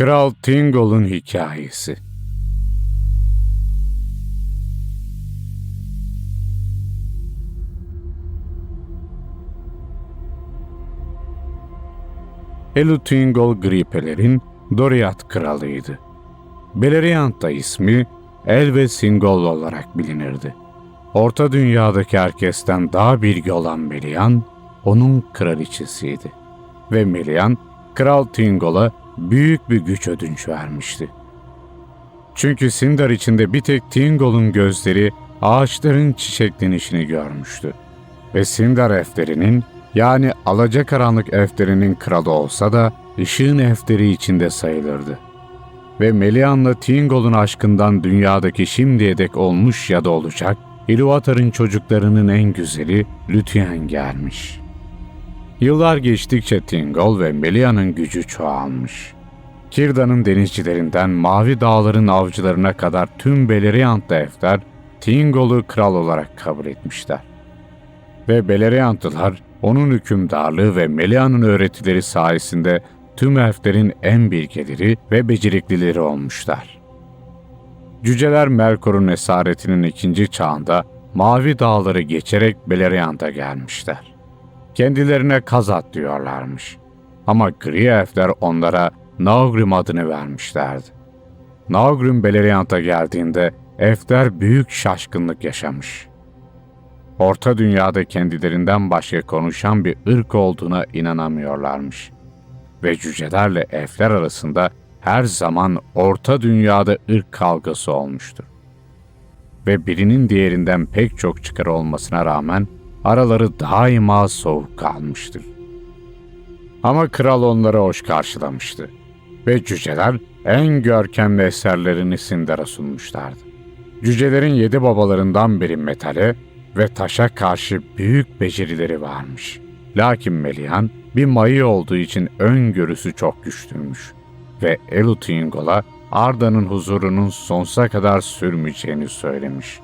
Kral Tingol'un hikayesi. Elu Tingol Gripelerin Doriath kralıydı. Beleriand da ismi El Singol olarak bilinirdi. Orta dünyadaki herkesten daha bilgi olan Melian, onun kraliçesiydi. Ve Melian, Kral Tingol'a büyük bir güç ödünç vermişti. Çünkü Sindar içinde bir tek Tingol'un gözleri ağaçların çiçeklenişini görmüştü. Ve Sindar efterinin yani alacakaranlık efterinin kralı olsa da ışığın efteri içinde sayılırdı. Ve Melian'la Tingol'un aşkından dünyadaki şimdiye dek olmuş ya da olacak Ilúvatar'ın çocuklarının en güzeli Lütyen gelmiş. Yıllar geçtikçe Tingol ve Melia'nın gücü çoğalmış. Kirda'nın denizcilerinden Mavi Dağların avcılarına kadar tüm Beleriandlı Efter, Tingol'u kral olarak kabul etmişler. Ve Beleriandlılar, onun hükümdarlığı ve Melia'nın öğretileri sayesinde tüm elflerin en bilgeleri ve beceriklileri olmuşlar. Cüceler Melkor'un esaretinin ikinci çağında Mavi Dağları geçerek Beleriand'a gelmişler. Kendilerine Kazat diyorlarmış. Ama gri elfler onlara Naugrim adını vermişlerdi. Naugrim Beleriand'a geldiğinde elfler büyük şaşkınlık yaşamış. Orta dünyada kendilerinden başka konuşan bir ırk olduğuna inanamıyorlarmış. Ve cücelerle elfler arasında her zaman orta dünyada ırk kavgası olmuştur. Ve birinin diğerinden pek çok çıkar olmasına rağmen araları daima soğuk kalmıştır. Ama kral onları hoş karşılamıştı ve cüceler en görkemli eserlerini Sindar'a sunmuşlardı. Cücelerin yedi babalarından biri metale ve taşa karşı büyük becerileri varmış. Lakin Melian bir mayı olduğu için öngörüsü çok güçlüymüş ve Elutingol'a Arda'nın huzurunun sonsuza kadar sürmeyeceğini söylemiş.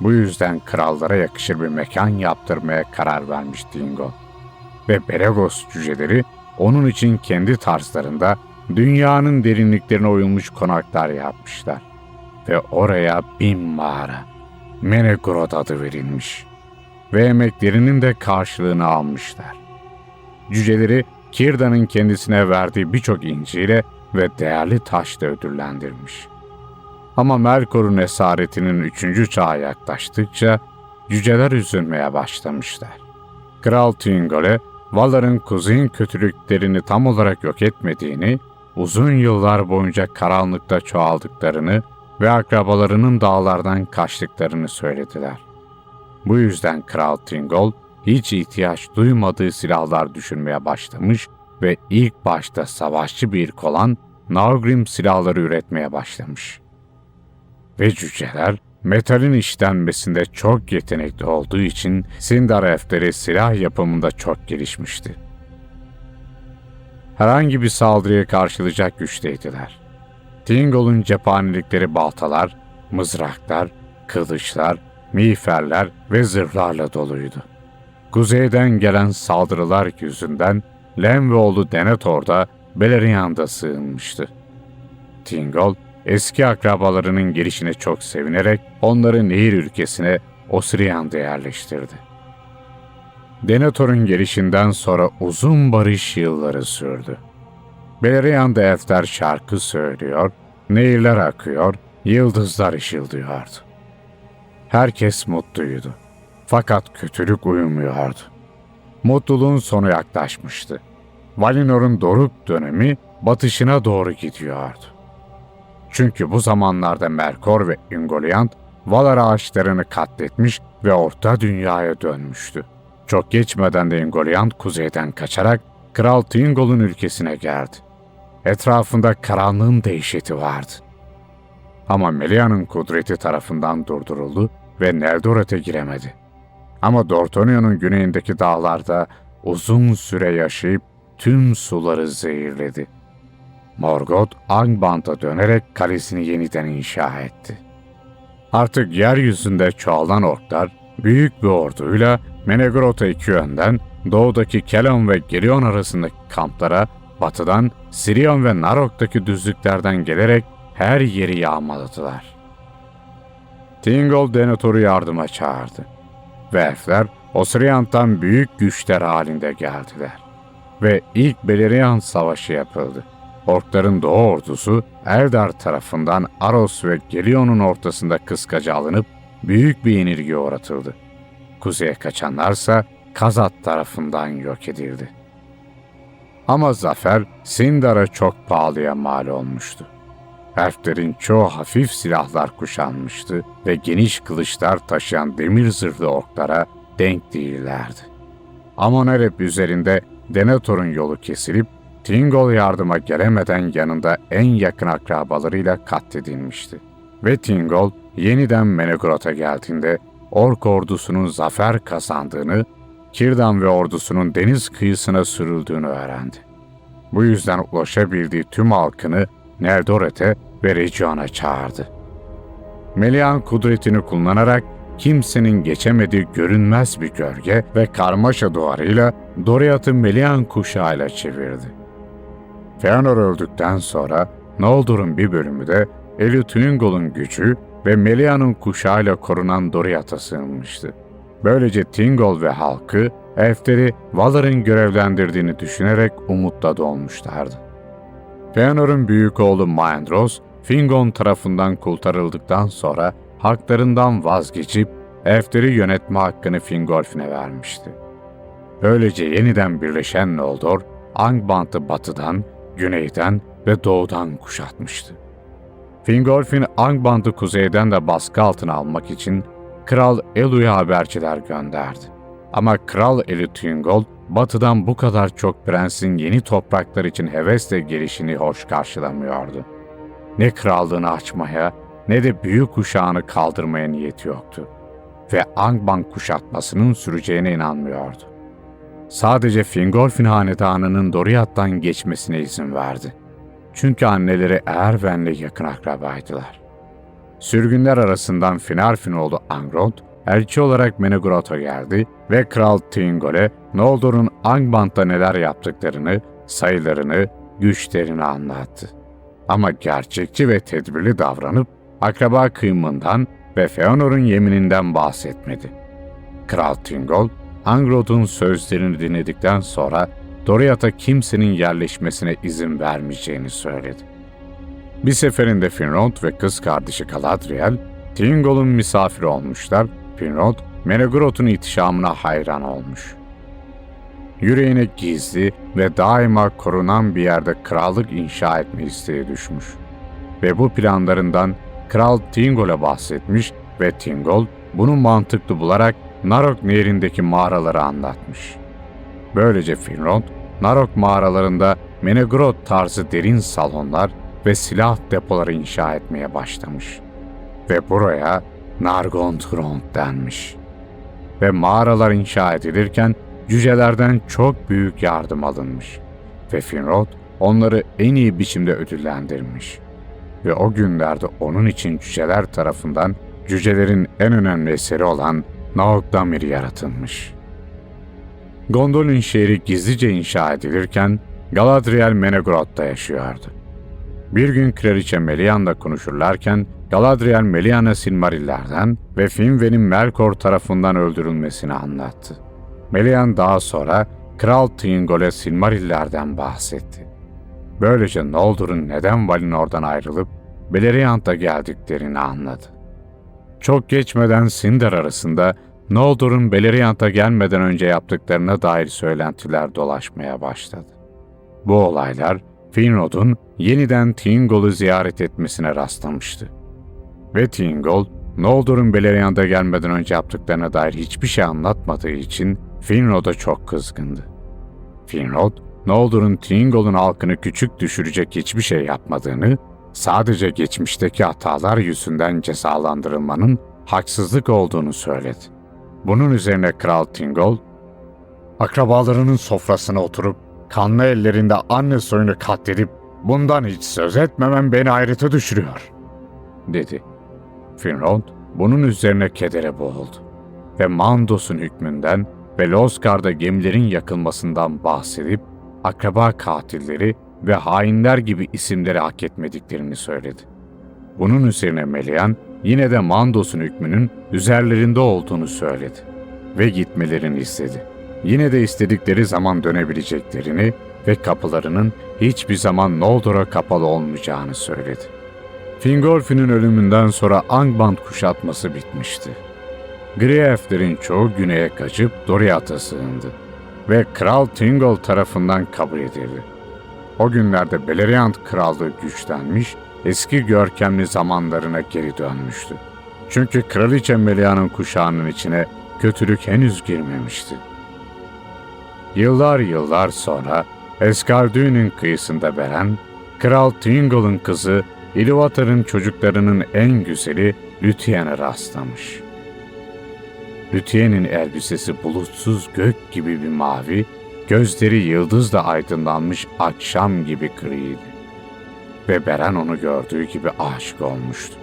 Bu yüzden krallara yakışır bir mekan yaptırmaya karar vermiş Dingo. Ve Beregos cüceleri onun için kendi tarzlarında dünyanın derinliklerine uyulmuş konaklar yapmışlar. Ve oraya bin mağara, Menegrod adı verilmiş. Ve emeklerinin de karşılığını almışlar. Cüceleri Kirda'nın kendisine verdiği birçok inciyle ve değerli taşla ödüllendirmiş. Ama Melkor'un esaretinin üçüncü çağa yaklaştıkça cüceler üzülmeye başlamışlar. Kral Tingol'e Valar'ın kuzeyin kötülüklerini tam olarak yok etmediğini, uzun yıllar boyunca karanlıkta çoğaldıklarını ve akrabalarının dağlardan kaçtıklarını söylediler. Bu yüzden Kral Tingol, hiç ihtiyaç duymadığı silahlar düşünmeye başlamış ve ilk başta savaşçı bir ırk olan Naugrim silahları üretmeye başlamış. Ve cüceler metalin işlenmesinde çok yetenekli olduğu için Sindar elfleri silah yapımında çok gelişmişti. Herhangi bir saldırıya karşılayacak güçteydiler. Tingol'un cephanelikleri baltalar, mızraklar, kılıçlar, miğferler ve zırhlarla doluydu. Kuzeyden gelen saldırılar yüzünden Lenveoğlu Denethor da Beleriand'a sığınmıştı. Tingol, eski akrabalarının gelişine çok sevinerek onları nehir ülkesine Osriand'a yerleştirdi. Denethor'un gelişinden sonra uzun barış yılları sürdü. Beleriand'a elfler şarkı söylüyor, nehirler akıyor, yıldızlar ışıldıyordu. Herkes mutluydu. Fakat kötülük uyumuyordu. Mutluluğun sonu yaklaşmıştı. Valinor'un doruk dönemi batışına doğru gidiyordu. Çünkü bu zamanlarda Melkor ve Ungoliant Valar ağaçlarını katletmiş ve Orta Dünya'ya dönmüştü. Çok geçmeden de Ungoliant kuzeyden kaçarak Kral Tingol'un ülkesine geldi. Etrafında karanlığın dehşeti vardı. Ama Melia'nın kudreti tarafından durduruldu ve Neldoret'e giremedi. Ama Dortonio'nun güneyindeki dağlarda uzun süre yaşayıp tüm suları zehirledi. Morgoth Angband'a dönerek kalesini yeniden inşa etti. Artık yeryüzünde çoğalan orklar büyük bir orduyla Menegroth'a iki yönden doğudaki Kelon ve Gerion arasındaki kamplara batıdan Sirion ve Narok'taki düzlüklerden gelerek her yeri yağmaladılar. Tingol Denethor'u yardıma çağırdı. Ve elfler Osriant'tan büyük güçler halinde geldiler. Ve ilk Beleriand Savaşı yapıldı. Orkların doğu ordusu Eldar tarafından Aros ve Gelion'un ortasında kıskaca alınıp büyük bir yenilgiye uğratıldı. Kuzeye kaçanlarsa Kazat tarafından yok edildi. Ama zafer Sindar'a çok pahalıya mal olmuştu. Elflerin çoğu hafif silahlar kuşanmıştı ve geniş kılıçlar taşıyan demir zırhlı orklara denk değillerdi. Amonelep üzerinde Denethor'un yolu kesilip Tingol yardıma gelemeden yanında en yakın akrabalarıyla katledilmişti. Ve Tingol yeniden Menegrot'a geldiğinde Ork ordusunun zafer kazandığını, Kirdan ve ordusunun deniz kıyısına sürüldüğünü öğrendi. Bu yüzden ulaşabildiği tüm halkını Nerdoret'e ve Region'a çağırdı. Melian kudretini kullanarak kimsenin geçemediği görünmez bir gölge ve karmaşa duvarıyla Doriath'ı Melian kuşağıyla çevirdi. Feanor öldükten sonra Noldor'un bir bölümü de Elütüngol'un gücü ve Melian'ın kuşağıyla korunan Doriath'a sığınmıştı. Böylece Tingol ve halkı elfleri Valar'ın görevlendirdiğini düşünerek umutla dolmuşlardı. Feanor'un büyük oğlu Maendros, Fingon tarafından kurtarıldıktan sonra haklarından vazgeçip elfleri yönetme hakkını Fingolfin'e vermişti. Böylece yeniden birleşen Noldor, Angband'ı batıdan, güneyden ve doğudan kuşatmıştı. Fingolfin Angband'ı kuzeyden de baskı altına almak için Kral Elu'ya haberciler gönderdi. Ama Kral Elütüngol, batıdan bu kadar çok prensin yeni topraklar için hevesle gelişini hoş karşılamıyordu. Ne krallığını açmaya ne de büyük kuşağını kaldırmaya niyeti yoktu. Ve Angband kuşatmasının süreceğine inanmıyordu. Sadece Fingolfin hanedanının Doriath'tan geçmesine izin verdi. Çünkü anneleri Eärwen'le yakın akrabaydılar. Sürgünler arasından Finarfin oğlu Angrod, elçi olarak Menegroth'a geldi ve Kral Tingol'e Noldor'un Angband'da neler yaptıklarını, sayılarını, güçlerini anlattı. Ama gerçekçi ve tedbirli davranıp akraba kıyımından ve Feanor'un yemininden bahsetmedi. Kral Tingol, Angrod'un sözlerini dinledikten sonra Doriath'a kimsenin yerleşmesine izin vermeyeceğini söyledi. Bir seferinde Finrod ve kız kardeşi Galadriel, Tingol'un misafiri olmuşlar. Finrod, Menegroth'un itişamına hayran olmuş. Yüreğine gizli ve daima korunan bir yerde krallık inşa etme isteği düşmüş. Ve bu planlarından Kral Tingol'a bahsetmiş ve Tingol bunu mantıklı bularak Narok nehrindeki mağaraları anlatmış. Böylece Finrod, Narok mağaralarında Menegroth tarzı derin salonlar ve silah depoları inşa etmeye başlamış. Ve buraya Nargothrond denmiş. Ve mağaralar inşa edilirken cücelerden çok büyük yardım alınmış. Ve Finrod onları en iyi biçimde ödüllendirmiş. Ve o günlerde onun için cüceler tarafından cücelerin en önemli eseri olan Naugdamir yaratılmış. Gondolin şehri gizlice inşa edilirken Galadriel Menegroth'ta yaşıyordu. Bir gün Kraliçe Melian'la konuşurlarken Galadriel Melian'a Silmarillerden ve Finwë'nin Melkor tarafından öldürülmesini anlattı. Melian daha sonra Kral Thingol'e Silmarillerden bahsetti. Böylece Noldor'un neden Valinor'dan ayrılıp Beleriand'a geldiklerini anladı. Çok geçmeden Sindar arasında Noldor'un Beleriand'a gelmeden önce yaptıklarına dair söylentiler dolaşmaya başladı. Bu olaylar Finrod'un yeniden Tingol'u ziyaret etmesine rastlamıştı. Ve Tingol, Noldor'un Beleriand'a gelmeden önce yaptıklarına dair hiçbir şey anlatmadığı için Finrod'a çok kızgındı. Finrod, Noldor'un Tingol'un halkını küçük düşürecek hiçbir şey yapmadığını, sadece geçmişteki hatalar yüzünden cezalandırılmanın haksızlık olduğunu söyledi. Bunun üzerine Kral Tingol, akrabalarının sofrasına oturup kanlı ellerinde anne soyunu katledip bundan hiç söz etmemem beni ayrıta düşürüyor, dedi. Finrod bunun üzerine kedere boğuldu ve Mandos'un hükmünden ve Loskar'da gemilerin yakılmasından bahsedip akraba katilleri ve hainler gibi isimleri hak etmediklerini söyledi. Bunun üzerine Melian yine de Mandos'un hükmünün üzerlerinde olduğunu söyledi ve gitmelerini istedi. Yine de istedikleri zaman dönebileceklerini ve kapılarının hiçbir zaman Noldor'a kapalı olmayacağını söyledi. Fingolfin'in ölümünden sonra Angband kuşatması bitmişti. Gri elflerin çoğu güneye kaçıp Doriath'a sığındı ve Kral Thingol tarafından kabul edildi. O günlerde Beleriand Krallığı güçlenmiş, eski görkemli zamanlarına geri dönmüştü. Çünkü Kraliçe Melia'nın kuşağının içine kötülük henüz girmemişti. Yıllar yıllar sonra Eskardu'nun kıyısında Beren, Kral Thingol'un kızı Ilúvatar'ın çocuklarının en güzeli Lüthien'e rastlamış. Lüthien'in elbisesi bulutsuz gök gibi bir mavi, gözleri yıldızla aydınlanmış akşam gibi griydi. Ve Beren onu gördüğü gibi aşık olmuştu.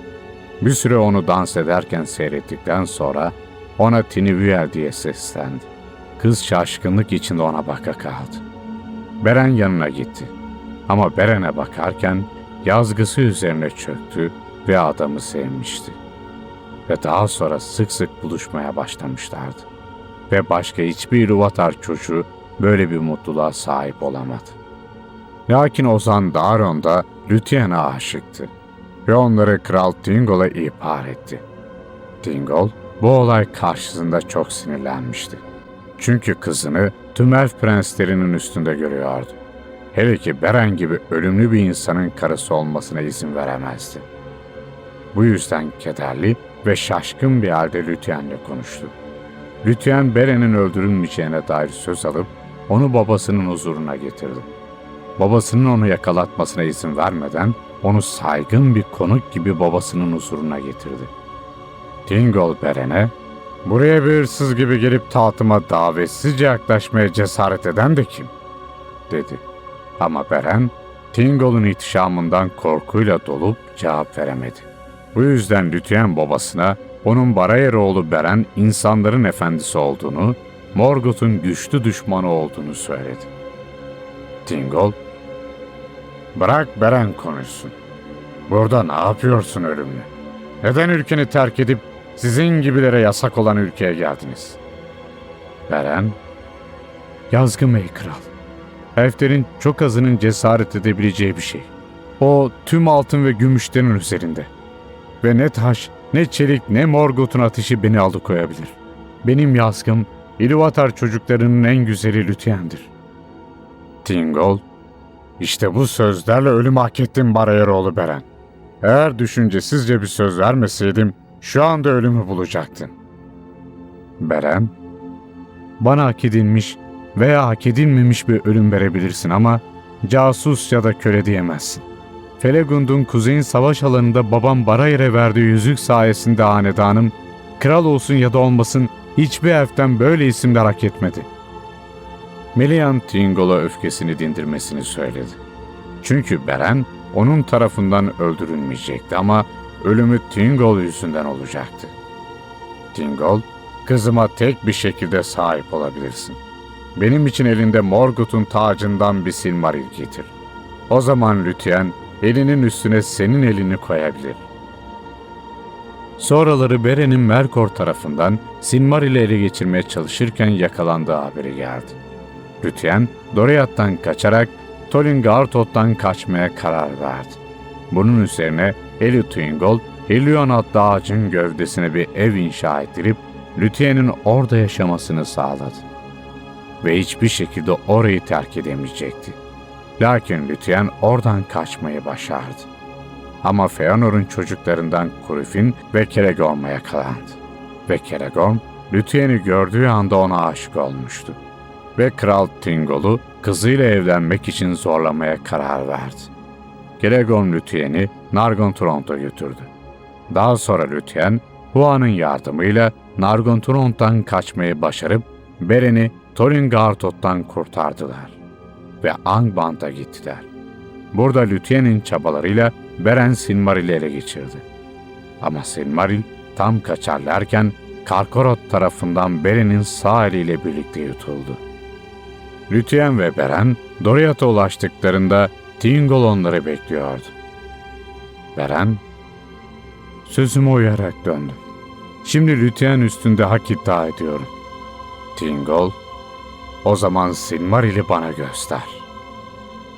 Bir süre onu dans ederken seyrettikten sonra ona Tinivüel diye seslendi. Kız şaşkınlık içinde ona baka kaldı. Beren yanına gitti. Ama Beren'e bakarken yazgısı üzerine çöktü ve adamı sevmişti. Ve daha sonra sık sık buluşmaya başlamışlardı. Ve başka hiçbir Iluvatar çocuğu böyle bir mutluluğa sahip olamadı. Lakin Ozan Daron da Lüthien'e aşıktı ve onları Kral Dingol'a ihbar etti. Dingol bu olay karşısında çok sinirlenmişti. Çünkü kızını tüm elf prenslerinin üstünde görüyordu. Hele ki Beren gibi ölümlü bir insanın karısı olmasına izin veremezdi. Bu yüzden kederli ve şaşkın bir halde Lütyen'le konuştu. Lütyen Beren'in öldürülmeyeceğine dair söz alıp onu babasının huzuruna getirdi. Babasının onu yakalatmasına izin vermeden onu saygın bir konuk gibi babasının huzuruna getirdi. Dingol Beren'e, ''Buraya bir hırsız gibi gelip tahtıma davetsizce yaklaşmaya cesaret eden de kim?'' dedi. Ama Beren, Tingol'un ihtişamından korkuyla dolup cevap veremedi. Bu yüzden Lütyen babasına onun Barayer oğlu Beren insanların efendisi olduğunu, Morgoth'un güçlü düşmanı olduğunu söyledi. Tingol, ''Bırak Beren konuşsun. Burada ne yapıyorsun ölümlü? Neden ülkeni terk edip sizin gibilere yasak olan ülkeye geldiniz?'' Beren, ''Yazgım ey kral. Elflerin çok azının cesaret edebileceği bir şey. O tüm altın ve gümüşlerin üzerinde. Ve ne taş, ne çelik, ne Morgoth'un ateşi beni alıkoyabilir. Benim yazgım, Ilúvatar çocuklarının en güzeli Lütyen'dir. Tingol, işte bu sözlerle ölüm hak ettim Barayeroğlu Beren. Eğer düşüncesizce bir söz vermeseydim, şu anda ölümü bulacaktın. Beren, bana hak edilmiş veya hak edilmemiş bir ölüm verebilirsin ama casus ya da köle diyemezsin. Felegund'un kuzeyin savaş alanında babam Barayer'e verdiği yüzük sayesinde hanedanım, kral olsun ya da olmasın hiçbir elften böyle isimler hak etmedi. Melian Tingol'a öfkesini dindirmesini söyledi. Çünkü Beren onun tarafından öldürülmeyecekti ama ölümü Tingol yüzünden olacaktı. Tingol, kızıma tek bir şekilde sahip olabilirsin. Benim için elinde Morgoth'un tacından bir silmaril getir. O zaman Lütyen elinin üstüne senin elini koyabilir. Sonraları Beren'in Merkor tarafından Silmaril'i ele geçirmeye çalışırken yakalandığı haberi geldi. Lütyen, Doriath'tan kaçarak Tolin kaçmaya karar verdi. Bunun üzerine Eli Twingol, Helion adlı ağacın gövdesine bir ev inşa ettirip Lütyen'in orada yaşamasını sağladı. Ve hiçbir şekilde orayı terk edemeyecekti. Lakin Lütyen oradan kaçmayı başardı. Ama Feanor'un çocuklarından Kurifin ve Keregorm'a yakalandı. Ve Keregorm, Lütyen'i gördüğü anda ona aşık olmuştu. Ve Kral Tingol'u kızıyla evlenmek için zorlamaya karar verdi. Keregorm Lütyen'i Nargothrond'a götürdü. Daha sonra Lütyen, Huan'ın yardımıyla Nargothrond'dan kaçmayı başarıp Beren'i Thorin Gartot'tan kurtardılar ve Angband'a gittiler. Burada Lütyen'in çabalarıyla Beren Silmaril'i ele geçirdi. Ama Silmaril tam kaçarlarken Karkorot tarafından Beren'in sağ eliyle birlikte yutuldu. Lütyen ve Beren Doriath'a ulaştıklarında Tingol onları bekliyordu. Beren, sözüme uyarak döndüm. Şimdi Lütyen üstünde hak iddia ediyorum. Tingol, o zaman Silmaril'i bana göster.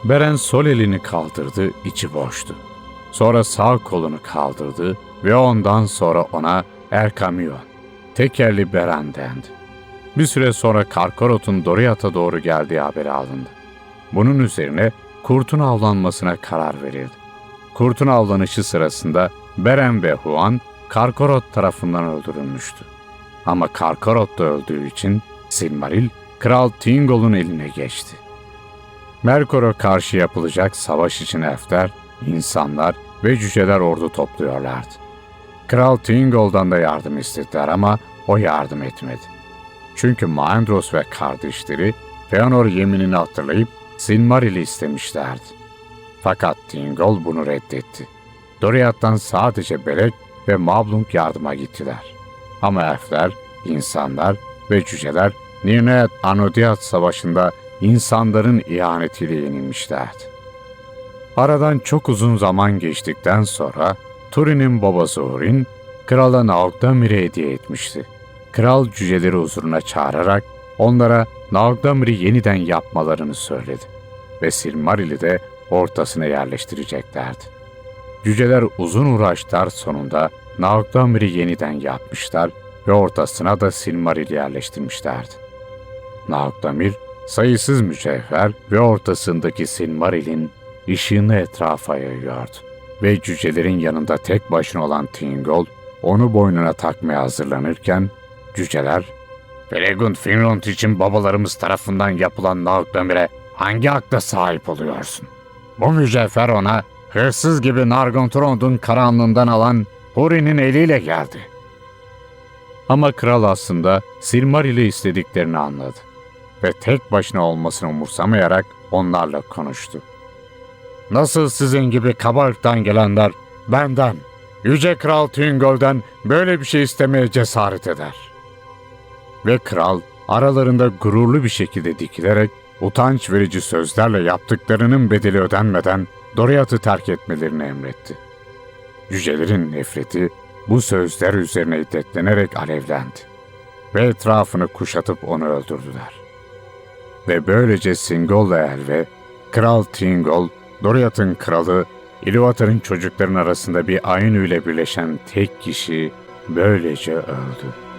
Beren sol elini kaldırdı, içi boştu. Sonra sağ kolunu kaldırdı ve ondan sonra ona Erkamion, tekerli Beren dendi. Bir süre sonra Karkorot'un Doriath'a doğru geldiği haberi alındı. Bunun üzerine kurtun avlanmasına karar verildi. Kurtun avlanışı sırasında Beren ve Huan Karkorot tarafından öldürülmüştü. Ama Karkorot da öldüğü için Silmaril Kral Tingol'un eline geçti. Merkur'a karşı yapılacak savaş için elfler, insanlar ve cüceler ordu topluyorlardı. Kral Tingol'dan da yardım istediler ama o yardım etmedi. Çünkü Maendros ve kardeşleri Feanor yeminini hatırlayıp Silmaril'i istemişlerdi. Fakat Tingol bunu reddetti. Doriath'tan sadece Belek ve Mablung yardıma gittiler. Ama elfler, insanlar ve cüceler Nirneet Anodiat savaşında insanların ihanetiyle yenilmişlerdi. Aradan çok uzun zaman geçtikten sonra Turin'in babası Urin, krala Naugdamir'e hediye etmişti. Kral cüceleri huzuruna çağırarak onlara Naugdamir'i yeniden yapmalarını söyledi ve Silmaril'i de ortasına yerleştireceklerdi. Cüceler uzun uğraşlar sonunda Naugdamir'i yeniden yapmışlar ve ortasına da Silmaril yerleştirmişlerdi. Naugdamir, sayısız mücevher ve ortasındaki Silmaril'in ışığını etrafa yayıyordu. Ve cücelerin yanında tek başına olan Tingol, onu boynuna takmaya hazırlanırken, cüceler, Felegund Finrond için babalarımız tarafından yapılan Naugdamir'e hangi hakla sahip oluyorsun? Bu mücevher ona hırsız gibi Nargothrond'un karanlığından alan Huri'nin eliyle geldi. Ama kral aslında Silmaril'i istediklerini anladı ve tek başına olmasını umursamayarak onlarla konuştu. Nasıl sizin gibi kabarıktan gelenler benden, Yüce Kral Tüngöl'den böyle bir şey istemeye cesaret eder. Ve kral aralarında gururlu bir şekilde dikilerek utanç verici sözlerle yaptıklarının bedeli ödenmeden Doriath'ı terk etmelerini emretti. Cücelerin nefreti bu sözler üzerine hiddetlenerek alevlendi ve etrafını kuşatıp onu öldürdüler. Ve böylece Singol'la Elve, Kral Tingol, Doriath'ın kralı, Ilúvatar'ın çocukların arasında bir Ainu ile birleşen tek kişi böylece öldü.